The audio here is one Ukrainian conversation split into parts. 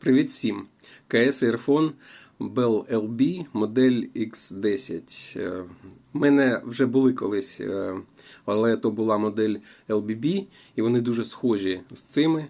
Привіт всім! КС Airphone Bell LB модель X10. Е, У мене вже були колись, е, але то була модель LBB, і вони дуже схожі з цими.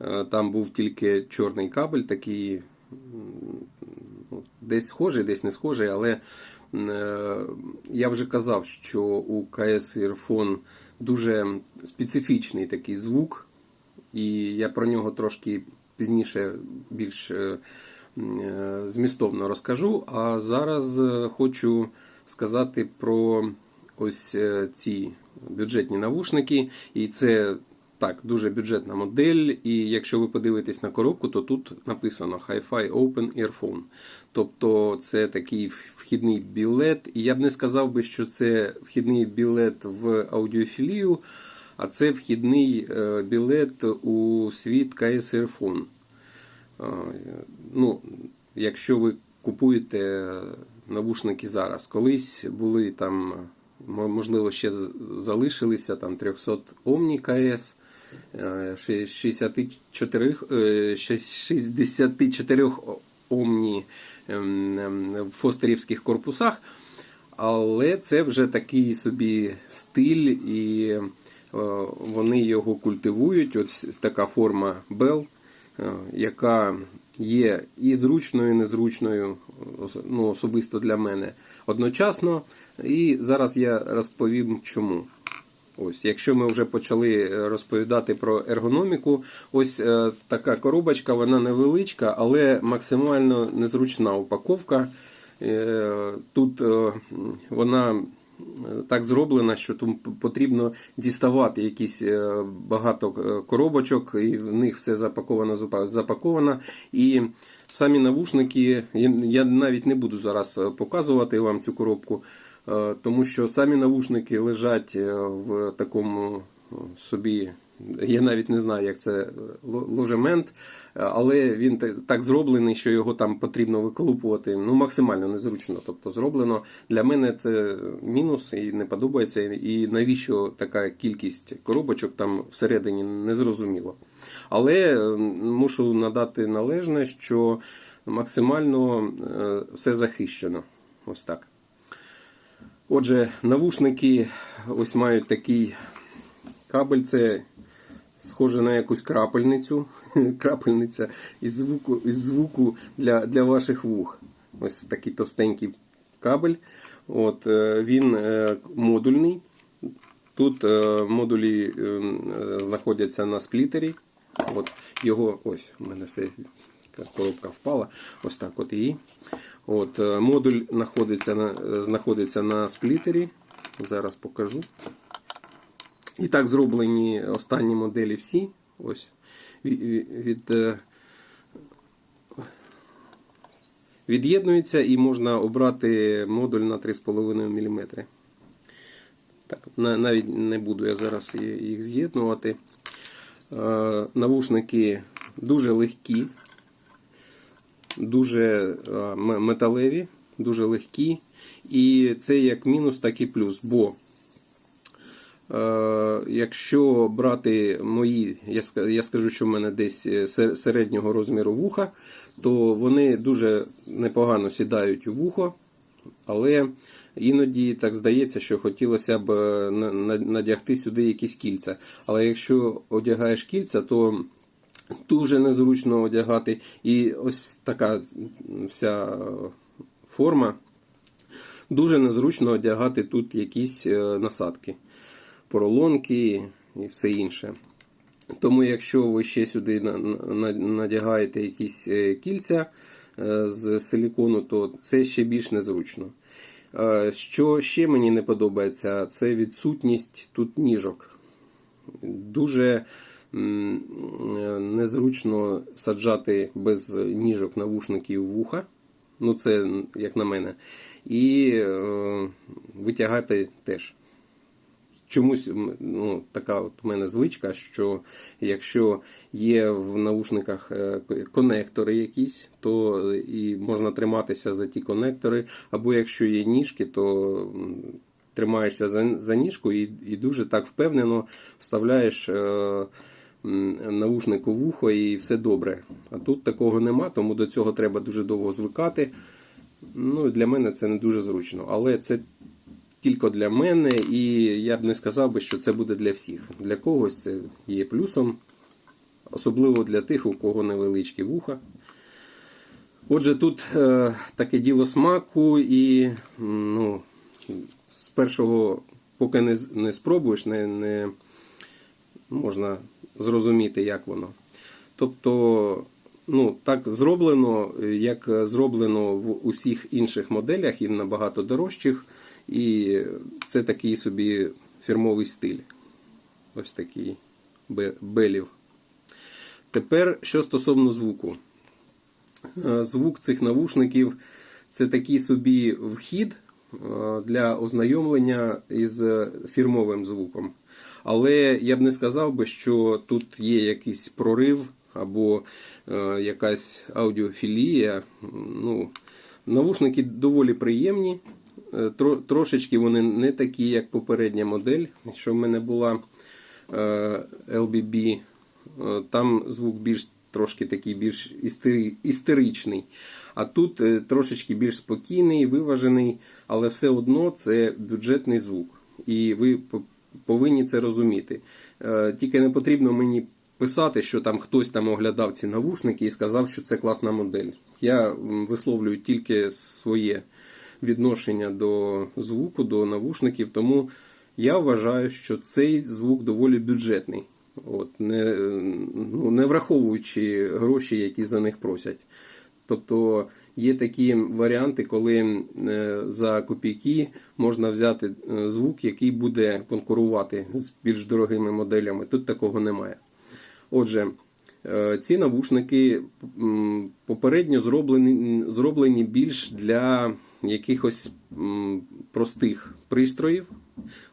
Е, Там був тільки чорний кабель, такий ну, десь схожий, десь не схожий, але е, я вже казав, що у КС Airphone дуже специфічний такий звук. І я про нього трошки пізніше більш е, е, змістовно розкажу. А зараз е, хочу сказати про ось ці бюджетні навушники. І це так, дуже бюджетна модель. І якщо ви подивитесь на коробку, то тут написано Hi-Fi Open Earphone. Тобто це такий вхідний білет. І я б не сказав би, що це вхідний білет в аудіофілію. А це вхідний е, білет у світ КС Airphone. Е, Ну, якщо ви купуєте навушники зараз, колись були там, можливо, ще залишилися там 300 Omni КС, е, 64, е, ще 64 Omni ем, ем, в фостерівських корпусах. Але це вже такий собі стиль, і вони його культивують. Ось така форма е, яка є і зручною, і незручною, ну, особисто для мене одночасно. І зараз я розповім чому. Ось, якщо ми вже почали е, розповідати про ергономіку, ось е, така коробочка, вона невеличка, але максимально незручна упаковка. Е, Тут е, вона е, так зроблена, що тут потрібно діставати якісь е, багато е, коробочок, і в них все запаковано, запаковано. І самі навушники, я- навіть не буду зараз е, показувати вам цю коробку. Тому що самі навушники лежать в такому собі. Я навіть не знаю, як це е, ложемент, е, але він так зроблений, що його там потрібно виколупувати ну, максимально незручно. Тобто зроблено для мене це мінус і не подобається. І навіщо така кількість коробочок там всередині незрозуміло. Але е, мушу надати належне, що максимально все захищено. Ось так. Отже, навушники ось мають такий кабель, це схоже на якусь крапельницю. Крапельниця із звуку, із звуку для, для ваших вух. Ось такий товстенький кабель. От, е, він е, модульний. Тут е, модулі знаходяться на сплітері. От його ось у мене все коробка впала. Ось так от її. От, модуль знаходиться на, знаходиться на сплітері. Зараз покажу. І так зроблені останні моделі всі. Ось від, е, від'єднується і можна обрати модуль на 3,5 мм. Так, навіть не буду я зараз їх з'єднувати. Е, Навушники дуже легкі, дуже е, металеві, дуже легкі. І це як мінус, так і плюс. Бо якщо брати мої, я, ска- я скажу, що в мене десь е, середнього розміру вуха, то вони дуже непогано сідають у вухо, але іноді так здається, що хотілося б е, на- на- надягти сюди якісь кільця. Але якщо одягаєш кільця, то дуже незручно одягати. І ось така вся форма. Дуже незручно одягати тут якісь е, насадки, поролонки і все інше. Тому, якщо ви ще сюди на- на- надягаєте якісь е, кільця е, з силікону, то це ще більш незручно. Е, Що ще мені не подобається, це відсутність тут ніжок. Дуже незручно саджати без ніжок навушників вуха. Ну, це як на мене. І витягати теж. Чомусь ну, така от у мене звичка, що якщо є в наушниках е, конектори якісь, то і можна триматися за ті конектори, або якщо є ніжки, то тримаєшся за, за ніжку і, і дуже так впевнено вставляєш е, наушник у вухо і все добре. А тут такого нема, тому до цього треба дуже довго звикати. Ну, для мене це не дуже зручно. Але це тільки для мене, і я б не сказав би, що це буде для всіх. Для когось це є плюсом, особливо для тих, у кого невеличкі вуха. Отже, тут е, таке діло смаку, і ну, з першого, поки не, не спробуєш, не, не можна зрозуміти, як воно. Тобто, ну, так зроблено, як зроблено в усіх інших моделях і набагато дорожчих. І це такий собі фірмовий стиль. Ось такий белів. Тепер, що стосовно звуку. Е, Звук цих навушників це такий собі вхід е, для ознайомлення із фірмовим звуком. Але я б не сказав би, що тут є якийсь прорив або е, якась аудіофілія. Ну, навушники доволі приємні. Е, тро- Трошечки вони не такі, як попередня модель, що в мене була е, LBB. Е, Там звук більш трошки такий більш істери- істеричний. А тут трошечки більш спокійний, виважений, але все одно це бюджетний звук. І ви повинні це розуміти. Тільки не потрібно мені писати, що там хтось там оглядав ці навушники і сказав, що це класна модель. Я висловлюю тільки своє відношення до звуку, до навушників, тому я вважаю, що цей звук доволі бюджетний. От, не, ну, не враховуючи гроші, які за них просять. Тобто є такі варіанти, коли е, за копійки можна взяти е, звук, який буде конкурувати з більш дорогими моделями. Тут такого немає. Отже, е, ці навушники попередньо зроблені, зроблені більш для якихось простих пристроїв.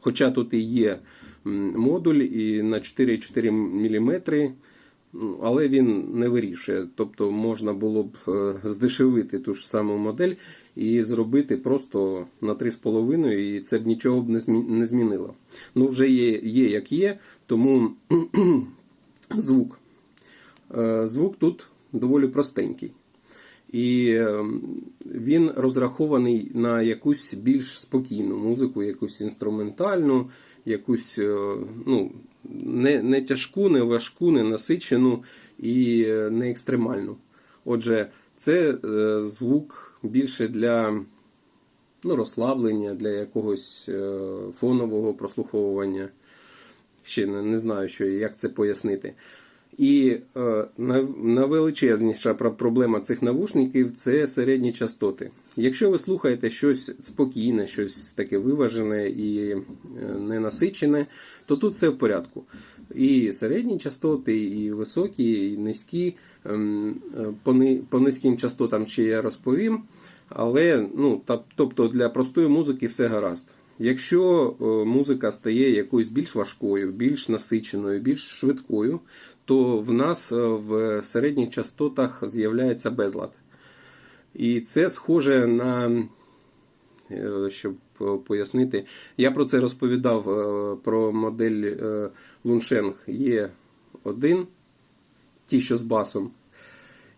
Хоча тут і є модуль і на 4,4 мм, але він не вирішує. Тобто можна було б е, здешевити ту ж саму модель і зробити просто на 3,5, і це б нічого б не змінило. Ну, вже є, є як є, тому звук. Е, Звук тут доволі простенький. І е, він розрахований на якусь більш спокійну музику, якусь інструментальну, якусь е, ну, не, не тяжку, не важку, не насичену і е, не екстремальну. Отже, це е, звук більше для ну, розслаблення, для якогось фонового прослуховування. Ще не, не знаю, що, як це пояснити. І е, найвеличезніша проблема цих навушників це середні частоти. Якщо ви слухаєте щось спокійне, щось таке виважене і е, ненасичене, то тут все в порядку. І середні частоти, і високі, і низькі. Ем, е, По, ни- по низьким частотам ще я розповім. Але ну, тобто для простої музики все гаразд. Якщо е, музика стає якоюсь більш важкою, більш насиченою, більш швидкою, то в нас е, в середніх частотах з'являється безлад. І це схоже на, е, щоб е, пояснити, я про це розповідав про модель е, Lunsheng E1, ті, що з басом.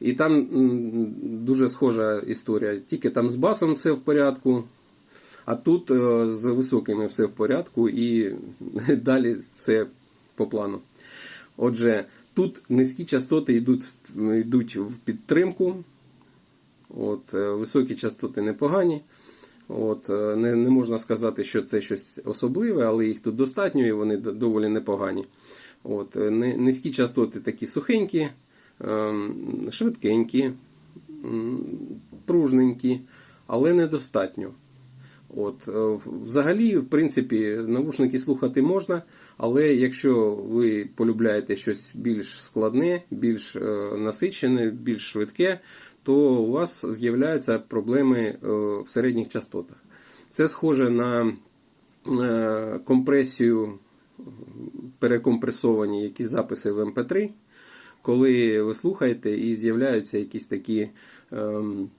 І там дуже схожа історія. Тільки там з басом все в порядку, а тут з високими все в порядку і далі все по плану. Отже, тут низькі частоти йдуть, йдуть в підтримку. От, е, високі частоти непогані. От, е, не, не можна сказати, що це щось особливе, але їх тут достатньо і вони доволі непогані. От, е, низькі частоти такі сухенькі, ем, швидкенькі, пружненькі, але недостатньо. От, взагалі, в принципі, навушники слухати можна, але якщо ви полюбляєте щось більш складне, більш е, насичене, більш швидке, то у вас з'являються проблеми е, в середніх частотах. Це схоже на е, компресію, перекомпресовані якісь записи в MP3, коли ви слухаєте і з'являються якісь такі ем,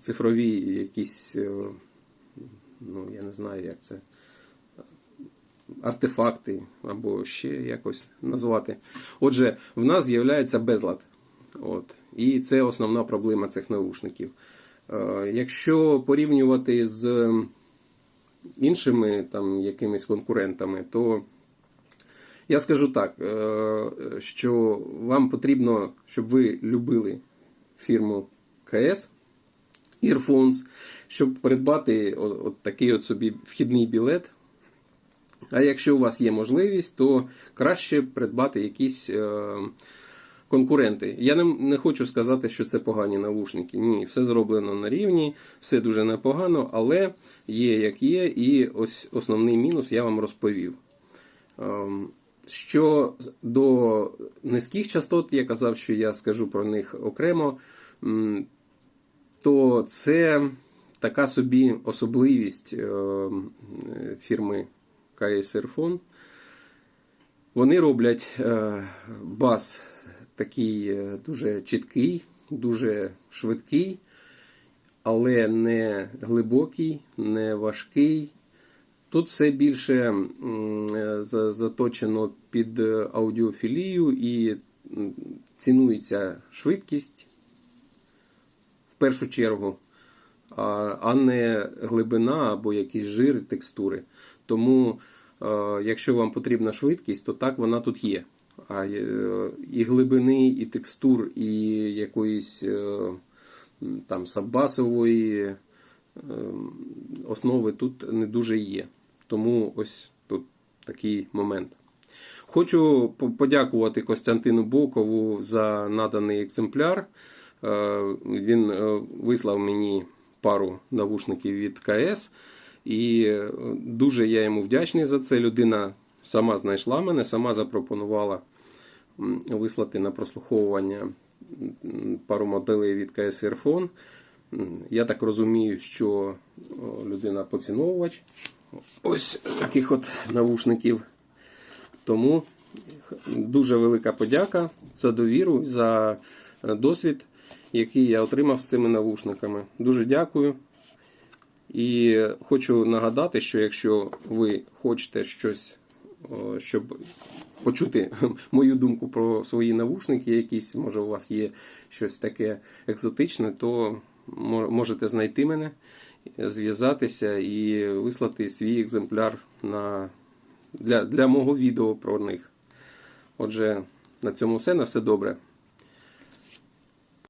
цифрові якісь. ну, я не знаю, як це. Артефакти або ще якось назвати. Отже, в нас з'являється безлад. От. І це основна проблема цих наушників. Е, Якщо порівнювати з іншими там якимись конкурентами, то я скажу так, е, що вам потрібно, щоб ви любили фірму КС Earphones, щоб придбати от такий от собі вхідний білет. А якщо у вас є можливість, то краще придбати якісь е, конкуренти. Я не, не хочу сказати, що це погані навушники. Ні, все зроблено на рівні, все дуже непогано, але є як є, і ось основний мінус я вам розповів. Ем, Що до низьких частот, я казав, що я скажу про них окремо, то це така собі особливість е, фірми KS Вони роблять е, бас такий е, дуже чіткий, дуже швидкий, але не глибокий, не важкий. Тут все більше е, за- заточено під аудіофілію і цінується швидкість в першу чергу, а не глибина або якісь жири, текстури. Тому, е, якщо вам потрібна швидкість, то так вона тут є. А е, і глибини, і текстур, і якоїсь е, там саббасової е, основи тут не дуже є. Тому ось тут такий момент. Хочу подякувати Костянтину Бокову за наданий екземпляр. Він вислав мені пару навушників від КС. І е, дуже я йому вдячний за це. Людина сама знайшла мене, сама запропонувала вислати на прослуховування пару моделей від КС Airphone. Я так розумію, що людина поціновувач ось таких от навушників. Тому дуже велика подяка за довіру, за е, досвід, який я отримав з цими навушниками. Дуже дякую. І хочу нагадати, що якщо ви хочете щось, щоб почути мою думку про свої навушники, якісь, може, у вас є щось таке екзотичне, то можете знайти мене, зв'язатися і вислати свій екземпляр на, для, для мого відео про них. Отже, на цьому все. На все добре.